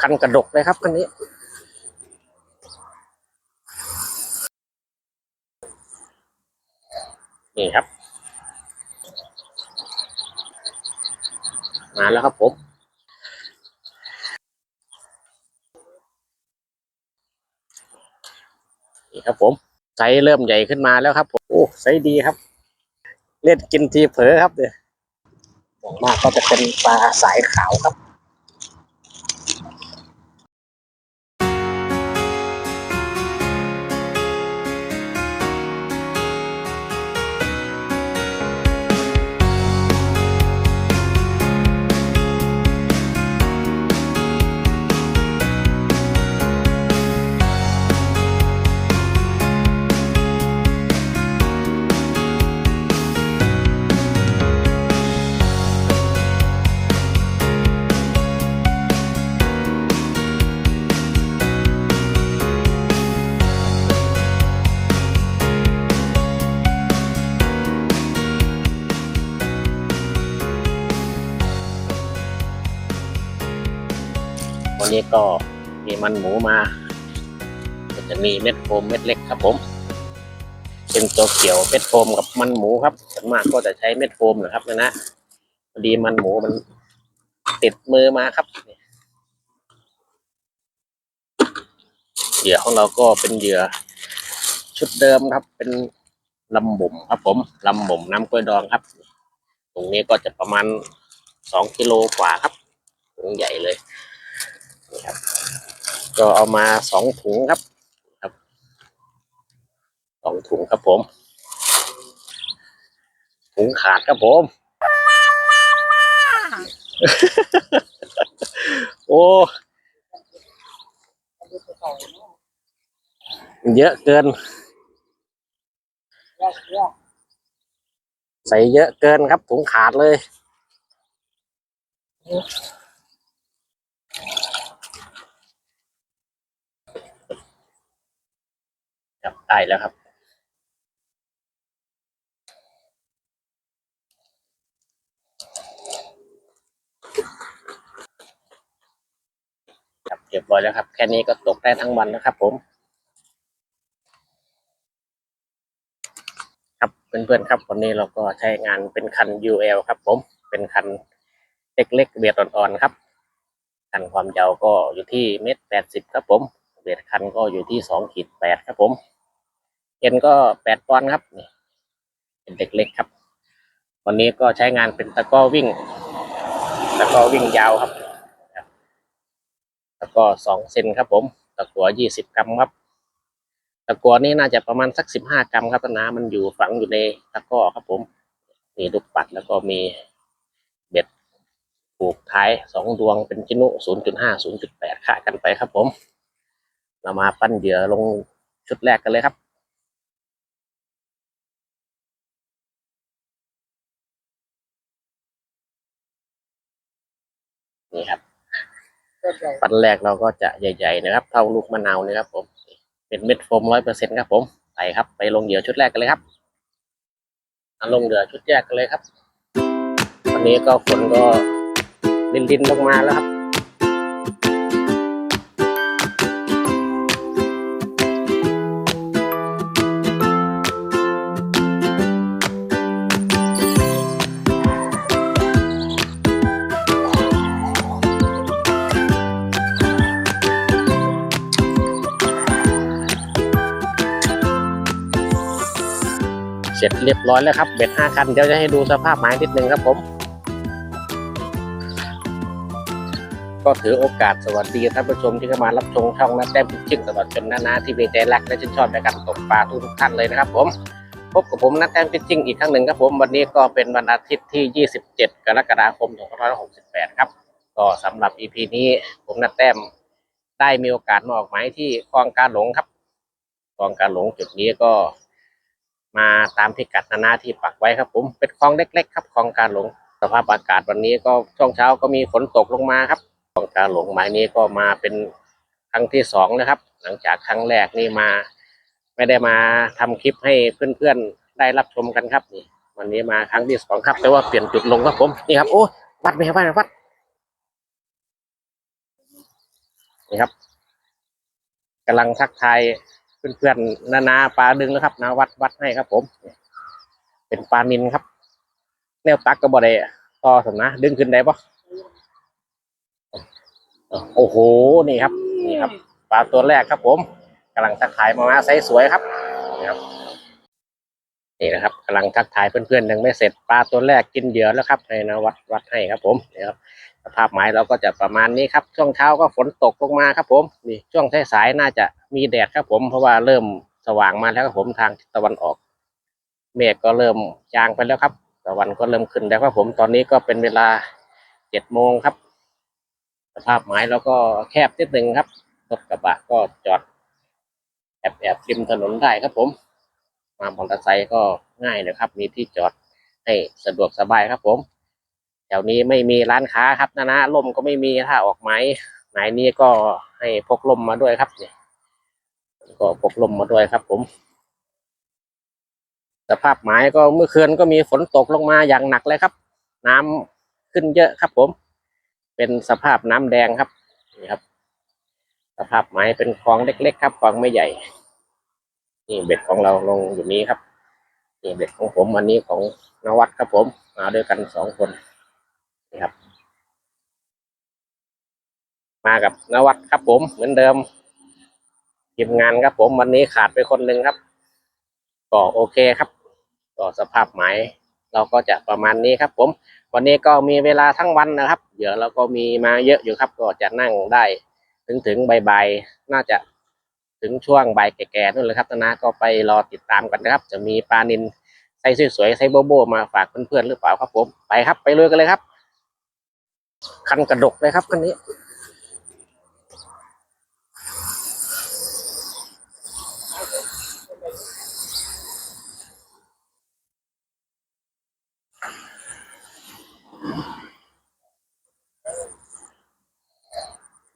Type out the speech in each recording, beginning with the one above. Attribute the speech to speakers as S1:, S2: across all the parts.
S1: คันกระดกเลยครับคันนี้ นี่ครับ มาแล้วครับผมนี่ครับผมไซส์เริ่มใหญ่ขึ้นมาแล้วครับผมโอ้ไซส์ดีครับ เล่นกินทีเผลอครับเนี่ยส่วนมากก็จะเป็นปลาสายขาวครับ วันนี้ก็มีมันหมูมาจะมีเม็ดโฟมเม็ดเล็กครับผม เป็นตัวเขียวเม็ดโฟมกับมันหมูครับส่วนมากก็จะใช้เม็ดโฟมนะครับนะนะพอดีมันหมูมันติดมือมาครับเหยื่อของเราก็เป็นเหยื่อชุดเดิมครับ เป็นลำบ่มครับผมลำบ่มน้ำกล้วยดองครับ ตรงนี้ก็จะประมาณสองกิโลกว่าครับถุงใหญ่เลย ก็เอามาสองถุงครับครับสองถุงครับผม ถุงขาดครับผม โอ้เยอะเกิน ใส่เยอะเกินครับถุงขาดเลย ครับได้แล้วครับ ครับเรียบร้อยแล้วครับ แค่นี้ก็ตกได้ทั้งวันแล้วครับ ผม ครับเพื่อนๆครับวันนี้เราก็ใช้งานเป็นคัน UL ครับ ผมเป็นคันเล็กๆเบียดอ่อนๆครับคันความยาวก็อยู่ที่เมตรแปดสิบครับผม เบียดคันก็อยู่ที่สองขีดแปดครับผมเอ็นก็แปดปอนด์ครับนี่เป็นเด็กเล็กครับ วันนี้ก็ใช้งานเป็นตะก้อวิ่ง ตะก้อวิ่งยาวครับตะก้อสองเซนครับผม ตะกัวยี่สิบกรัมครับ ตะกัวนี่น่าจะประมาณสักสิบห้ากรัมครับนะมันอยู่ฝังอยู่ในตะก้อครับผมมีลูกปัดแล้วก็มีเบ็ดผูกท้ายสองดวงเป็นจินุศูนย์จุดห้าศูนย์จุดแปดค่ากันไปครับผม เรามาปั้นเหยื่อลงชุดแรกกันเลยครับ นี่ครับปั้นแรกเราก็จะใหญ่ ๆ นะครับ เท่าลูกมะนาวนะครับ ผม เป็นเม็ดโฟมร้อยเปอร์เซ็นครับผมไปครับ ไปลงเหยื่อชุดแรกกันเลยครับมาลงเหยื่อชุดแรกกันเลยครับ วันนี้ก็ฝนก็ลินๆลงมาแล้วครับ เสร็จเรียบร้อยแล้วครับเบ็ดห้าคันเดี๋ยวจะให้ดูสภาพไม้นิดนึงครับผม ก็ถือโอกาสสวัสดีท่านผู้ชมที่เข้ามารับชมช่องนัดแต้มพิชชิ่งตลอดจนนานาที่มีใจรักและชื่นชอบในการตกปลาทุกทุกท่านเลยนะครับผมพบกับผมนัดแต้มพิชชิ่งอีกครั้งหนึ่งครับผมวันนี้ก็เป็นวันอาทิตย์ที่ 27 กรกฎาคม2568 ครับก็สำหรับ EP นี้ผมนัดแต้มได้มีโอกาสมาออกหมายที่คลองกาหลงครับคลองกาหลงจุดนี้ก็ มาตามพิกัดนานาที่ปักไว้ครับผมเป็นคลองเล็ก ๆ ครับคลองการหลง สภาพอากาศวันนี้ก็ช่วงเช้าก็มีฝนตกลงมาครับคลองการหลงหมายนี้ก็มาเป็นครั้งที่สองนะครับ หลังจากครั้งแรกนี่มา ไม่ได้มาทำคลิปให้เพื่อนๆได้รับชมกันครับนี่ วันนี้มาครั้งที่สองครับแต่ว่าเปลี่ยนจุดลงครับผมนี่ครับโอ้วัดไหมครับวัดวัดนี่ครับกำลังทักทาย เพื่อนๆนานาปลาดึงแล้วครับนาวัดวัดให้ครับ ผม เป็นปลานินครับ แนวตักก็บ่ได้ต่อสนะดึงขึ้นได้ปะโอ้โหนี่ครับ นี่ครับ ปลาตัวแรกครับ ผมกำลังทักทายมามาไซส์สวยครับนี่ครับนี่นะครับกำลังทักทายเพื่อนๆยังไม่เสร็จปลาตัวแรกกินเหยื่อแล้วครับให้นะวัดวัดให้ครับ ผมนี่ครับ สภาพหมายเราก็จะประมาณนี้ครับ ช่วงเช้าก็ฝนตกลงมาครับผมนี่ช่วงสายๆน่าจะมีแดดครับผม เพราะว่าเริ่มสว่างมาแล้วครับผมทางทิศตะวันออก เมฆก็เริ่มจางไปแล้วครับตะวันก็เริ่มขึ้นแล้วครับผมตอนนี้ก็เป็นเวลาเจ็ดโมงครับ สภาพหมายเราก็แคบนิดหนึ่งครับรถกระบะก็จอดแอบแอบริมถนนได้ครับผม มามอเตอร์ไซค์ก็ง่ายเลยครับ มีที่จอดให้สะดวกสบายครับผม แถวนี้ไม่มีร้านค้าครับนะนะล่มก็ไม่มีถ้าออกไม้หมายนี้ก็ให้พกล่มมาด้วยครับเนี่ยก็พกล่มมาด้วยครับ ผมสภาพหมายก็เมื่อคืนก็มีฝนตกลงมาอย่างหนักเลยครับ น้ำขึ้นเยอะครับ ผม เป็นสภาพน้ำแดงครับนี่ครับ สภาพหมายเป็นคลองเล็ก ๆ ครับคลองไม่ใหญ่ นี่เบ็ดของเราลงอยู่นี้ครับนี่เบ็ดของผมอันนี้ของนวัดครับผมมาด้วยกันสองคน นี่ครับ มากับนวัดครับผมเหมือนเดิมทีมงานครับผมวันนี้ขาดไปคนหนึ่งครับ ก็โอเคครับก็สภาพหมายเราก็จะประมาณนี้ครับ ผม วันนี้ก็มีเวลาทั้งวันนะครับ เดี๋ยวเราก็มีมาเยอะอยู่ครับ ก็จะนั่งได้ ถึงถึงบ่ายๆน่าจะถึงช่วงบ่ายแก่ๆนู่นเลยครับนะก็ไปรอติดตามกันนะครับ จะมีปลานินไซส์สวยๆไซส์โบโบมาฝากเพื่อนๆหรือเปล่าครับผมไปครับไปเลยกันเลยครับ คันกระดกเลยครับคันนี้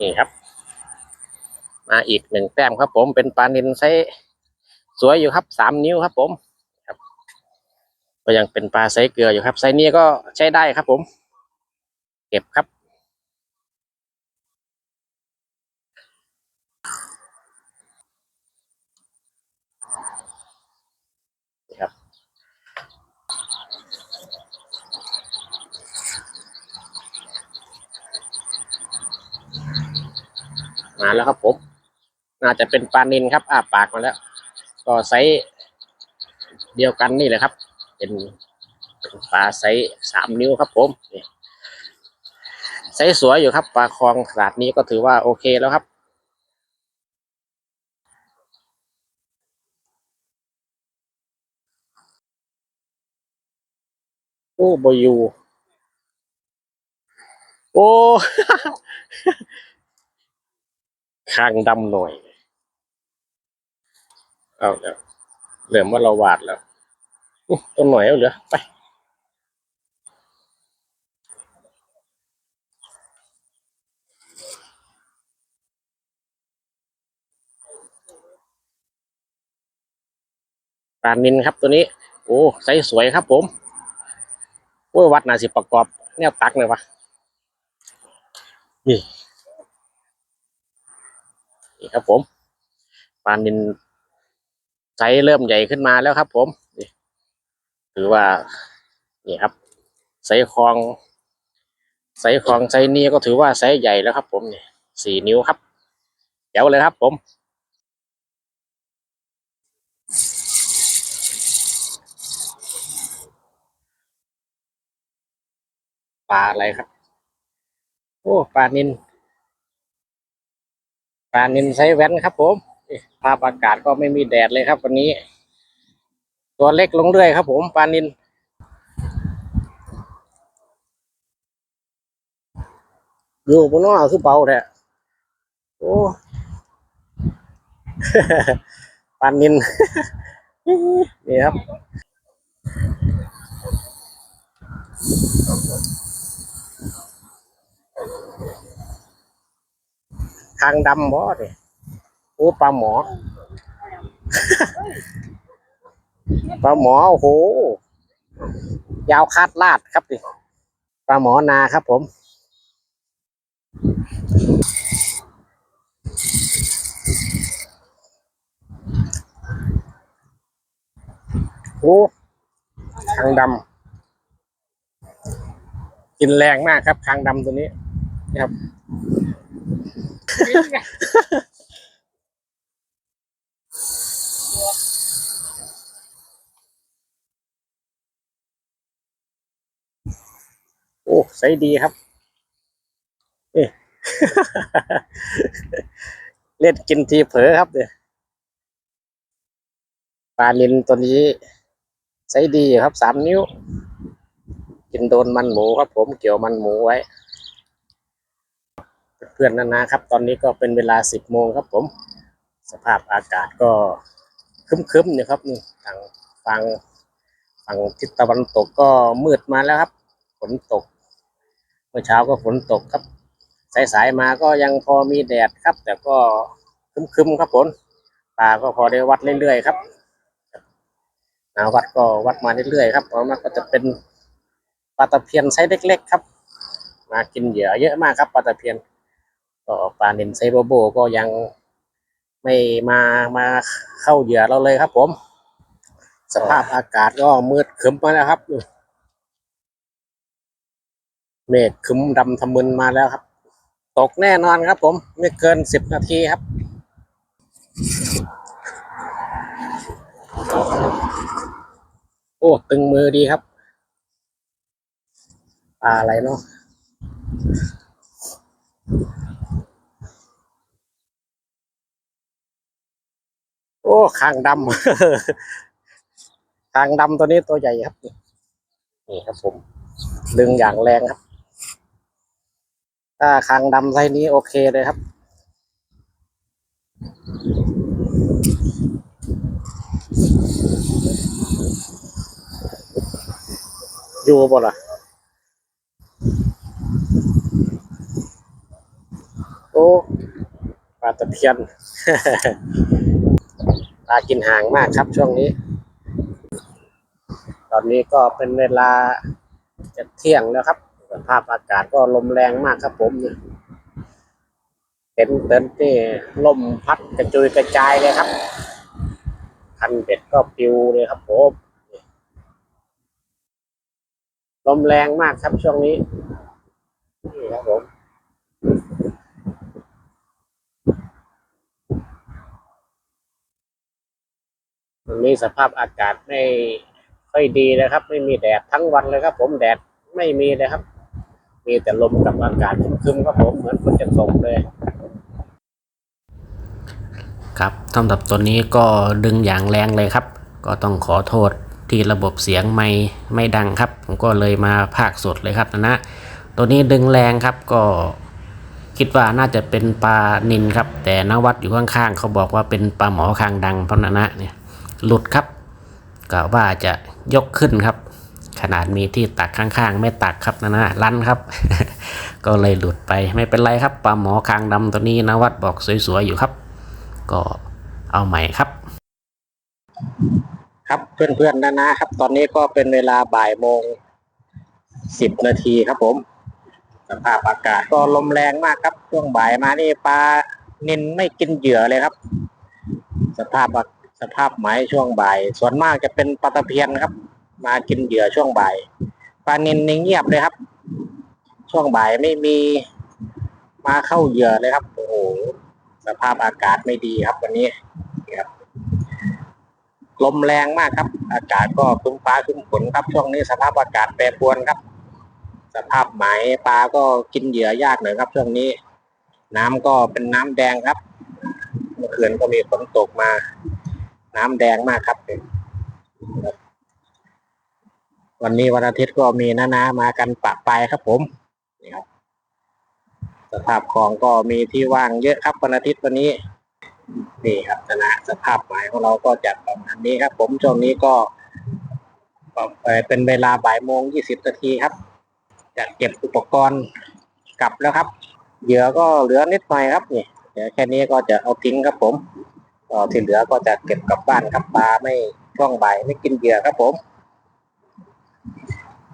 S1: นี่ครับ มาอีกหนึ่งแต้มครับผมเป็นปลานินไซสวยอยู่ครับสามนิ้วครับผมครับก็ยังเป็นปลาไซเกลืออยู่ครับไซนี้ก็ใช้ได้ครับผม เก็บครับ ครับมาแล้วครับผม น่าจะเป็นปลานินครับอ้าปากมาแล้ว ก็ไซส์เดียวกันนี่แหละครับ เป็นปลาไซส์สามนิ้วครับผมนี่ ส์สวยอยู่ครับ ปลาคลองขนาดนี้ก็ถือว่าโอเคแล้วครับ โอ้บอยูโอ้คางดำหน่อย เอาแล้วเหลือมว่าเราวาดแล้วต้นหน่อยเอาเหลือไป ปลานินครับตัวนี้ โอ้ไซส์สวยครับผมโอ้ยวัดนาสิประกอบแนวตักเลยวะนี่นี่ครับผมปลานินไซส์เริ่มใหญ่ขึ้นมาแล้วครับ ผมนี่ถือว่านี่ครับไซส์คลองไซส์คลองไซส์นี้ก็ถือว่าไซส์ใหญ่แล้วครับ ผมนี่สี่นิ้วครับเดี๋ยวเลยครับ ผม ปลาอะไรครับ โอ้ปลานินปลานินไซส์แว้นครับ ผมภาพอากาศก็ไม่มีแดดเลยครับ วันนี้ ตัวเล็กลงเรื่อยครับ ผมปลานินอยู่บนน้อคือเบาแท้โอ้ปลานินนี่ครับ ทางดำบ่เนี่ยโอ้ปลาหมอ ปลาหมอโอ้โห ยาวคาดลาดครับดิปลาหมอนาครับผม โอ้คางดำ กินแรงมากครับคางดำตัวนี้ นะครับโอ้ใสดีครับ เอ๊ะเล่นกินทีเผลอครับเนี่ยปลานินตัวนี้ใสดีครับสามนิ้ว กินโดนมันหมูครับผมเกี่ยวมันหมูไว้เพื่อนๆนานาครับ ตอนนี้ก็เป็นเวลาสิบโมงครับผม สภาพอากาศก็คึ้มๆนี่ยครับนี่ทางฝั่งฝั่งทิศตะวันตกก็มืดมาแล้วครับ ฝนตก เมื่อเช้าก็ฝนตกครับ สายๆมาก็ยังพอมีแดดครับ แต่ก็คึ้มๆครับฝนปลาก็พอได้วัดเรื่อยๆครับนาวัดก็วัดมาเรื่อยๆครับเอามาก็จะเป็นปลาตะเพียนไซส์เล็ก ๆ ครับ มากินเหยื่อเยอะมากครับปลาตะเพียน็ปลาเนนไซโบโบก็ยังไม่มามาเข้าเหยื่อเราเลยครับ ผม สภาพอากาศก็มืดครึ้มมาแล้วครับเมฆครึ้มดำทะมึนมาแล้วครับ ตกแน่นอนครับ ผม ไม่เกินสิบนาทีครับโอ้ตึงมือดีครับปลาอะไรเนาะ อ้คางดำคางดำตัวนี้ตัวใหญ่ครับ นี่ครับผม ดึงอย่างแรงครับ ถ้าคางดำไซนี้โอเคเลยครับ อยู่บ่ล่ะโอ้ปลาตะเพียน ปลากินห่างมากครับช่วงนี้ ตอนนี้ก็เป็นเวลาจะเที่ยงแล้วครับสภาพอากาศก็ลมแรงมากครับผมเนี่ยเต็นเต็นท์นี่ลมพัดกระจุยกระจายเลยครับ คันเบ็ดก็ปิวเลยครับผมลมแรงมากครับช่วงนี้นี่ครับผม วันนี้สภาพอากาศไม่ค่อยดีนะครับ ไม่มีแดดทั้งวันเลยครับ ผมแดดไม่มีเลยครับ มีแต่ลมกับอากาศคึมๆครับผมเหมือนฝนจะตกเลย
S2: ครับสำหรับตัวนี้ก็ดึงอย่างแรงเลยครับ ก็ต้องขอโทษที่ระบบเสียงไม่ไม่ดังครับ ผมก็เลยมาภาคสดเลยครับนะนะตัวนี้ดึงแรงครับก็คิดว่าน่าจะเป็นปลานินครับ แต่นวัดอยู่ข้างๆเขาบอกว่าเป็นปลาหมอคางดังเพราะนะนะเนี่ย หลุดครับกะว่าจะยกขึ้นครับ ขนาดมีที่ตักข้างๆ ไม่ตักครับนะนะลั่นครับ ก็เลยหลุดไปไม่เป็นไรครับปลาหมอคางดำตัวนี้นวัดบอกสวยๆอยู่ครับ ก็เอาใหม่ครับ
S1: ครับเพื่อนๆนะนะครับ ตอนนี้ก็เป็นเวลาบ่ายโมงสิบนาทีครับผมสภาพอากาศก็ลมแรงมากครับช่วงบ่ายมานี่ปลานินไม่กินเหยื่อเลยครับ สภาพอาก สภาพไหมช่วงบ่าย ส่วนมากจะเป็นปลาตะเพียนครับ มากินเหยื่อช่วงบ่ายปลานินนี่เงียบเลยครับ ช่วงบ่ายไม่มีมาเข้าเหยื่อเลยครับโอ้โหสภาพอากาศไม่ดีครับ วันนี้ครับลมแรงมากครับ อากาศก็ครึ้มฟ้าครึ้มฝนครับ ช่วงนี้สภาพอากาศแปรปรวนครับ สภาพไหมปลาก็กินเหยื่อยากหน่อยครับ ช่วงนี้ น้ำก็เป็นน้ำแดงครับเมื่อคืนก็มีฝนตกมา น้ำแดงมากครับ วันนี้วันอาทิตย์ก็มีน้านามากันปะปายครับผมนี่ครับสภาพคลองก็มีที่ว่างเยอะครับวันอาทิตย์วันนี้นี่ครับชนะสภาพหมายของเราก็จะประมาณนี้ครับ ผมช่วงนี้ก็เอ่อเป็นเวลาบ่ายโมงยี่สิบนาทีครับจะเก็บอุปกรณ์กลับแล้วครับเหยื่อก็เหลือนิดหน่อยครับนี่เดี๋ยวแค่นี้ก็จะเอาทิ้งครับผม ก็ที่เหลือก็จะเก็บกลับบ้านครับปลาไม่ช่วงใบไม่กินเหยื่อครับผม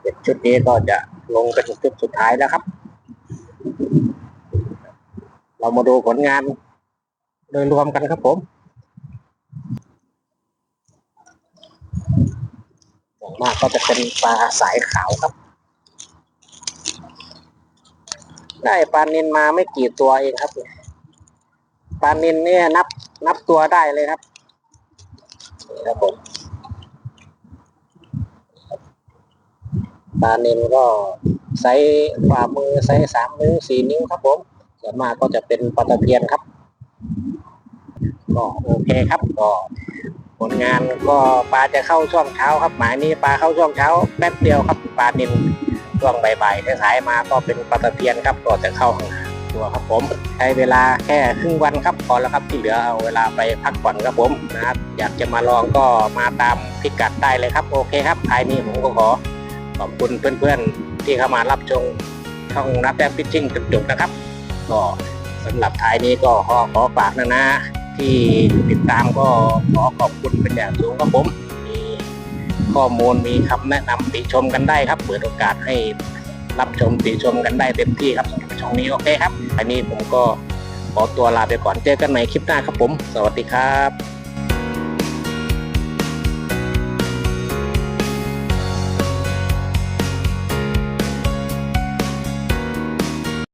S1: เก็บชุดนี้ก็จะลงเป็นชุดสุดท้ายแล้วครับ เรามาดูผลงานโดยรวมกันครับผมมากก็จะเป็นปลาสายขาวครับ ได้ปลาเนินมาไม่กี่ตัวเองครับ ปลานินเนี่ยนับนับตัวได้เลยครับนะครับผมปลานินก็ไซส์ฝ่ามือไซส์สามนิ้วสี่นิ้วครับผมส่วนมากก็จะเป็นปลาตะเพียนครับ ก็โอเคครับก็ผลงานก็ปลาจะเข้าช่วงเช้าครับ หมายนี้ปลาเข้าช่วงเช้าแป๊บเดียวครับปลานินช่วงบ่ายๆสายๆมาก็เป็นปลาตะเพียนครับก็จะเข้าข้างหน้า ตัวครับผมใช้เวลาแค่ครึ่งวันครับพอแล้วครับที่เหลือเอาเวลาไปพักผ่อนครับผมนะครับอยากจะมาลองก็มาตามพิกัดได้เลยครับ โอเคครับท้ายนี้ผมก็ขอขอบคุณเพื่อนๆที่เข้ามารับชมช่องนับแต้มพิชชิ่งจนจบนะครับ ก็สำหรับท้ายนี้ก็ขอขอฝากนะนะ ที่ติดตามก็ขอขอบคุณเป็นอย่างสูงครับผมมีข้อมูลมีคำแนะนำติชมกันได้ครับ เปิดโอกาสให้รับชมติชมกันได้เต็มที่ครับ ช่องนี้โอเคครับอันนี้ผมก็ขอตัวลาไปก่อนเจอกันใหม่คลิปหน้าครับผม สวัสดีครับ